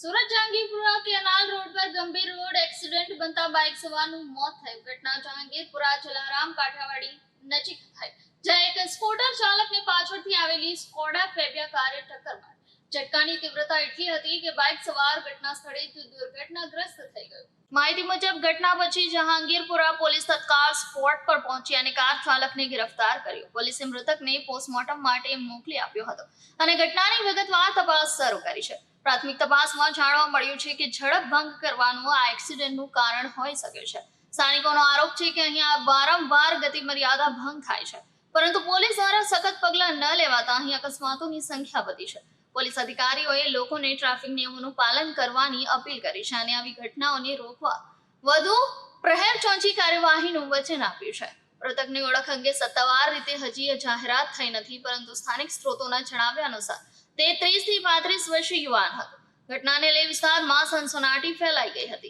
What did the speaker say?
Surat Jahangirpura canal road પર ગંભીર road accident બનતા બાઇક સવારનું મોત થયું. ઘટના જહાંગીરપુરા, જલારામ કાઠાવાડી નજીક થઈ. જ્યાં એક સ્કૂટર ચાલકને પાછળથી આવેલી સ્કોડા ફેબિયા કારે ટક્કર મારી. ઝટકાની તીવ્રતા એટલી હતી કે બાઇક સવાર ઘટના સ્થળે જ દુર્ઘટનાગ્રસ્ત થઈ ગયો. માહિતી મુજબ, ઘટના પછી જહાંગીરપુરા પોલીસ તત્કાળ સ્પોટ પર પહોંચી અને કાર ચાલકને ગિરફ્તાર કર્યો. પોલીસે મૃતકને પોસ્ટમોર્ટમ માટે મોકલી આપ્યો હતો અને ઘટનાની વિગતવાર તપાસ શરૂ કરી છે. પ્રાથમિક તપાસમાં જાણવા મળ્યું છે કે ઝડપ ભંગ કરવાનું આ એક્સિડન્ટનું કારણ હોઈ શકે છે. સ્થાનિકોનો આરોપ છે કે અહીંયા વારંવાર ગતિ મર્યાદા ભંગ થાય છે. પરંતુ પોલીસ દ્વારા સખત પગલાં ન લેવાતા અહીં અકસ્માતોની સંખ્યા વધી છે. પોલીસ અધિકારીઓએ લોકોને ટ્રાફિક નિયમોનું પાલન કરવાની અપીલ કરી છે અને આવી ઘટનાઓને રોકવા વધુ પ્રહેર ચોંચી કાર્યવાહીનું વચન આપ્યું છે. મૃતકની ઓળખ અંગે સત્તાવાર રીતે હજી જાહેરાત થઈ નથી, પરંતુ સ્થાનિક સ્ત્રોતોના જણાવ્યા અનુસાર તે ત્રીસથી પાંત્રીસ વર્ષીય યુવાન હતો. ઘટનાને લઈ વિસ્તારમાં સનસનાટી ફેલાઈ ગઈ હતી.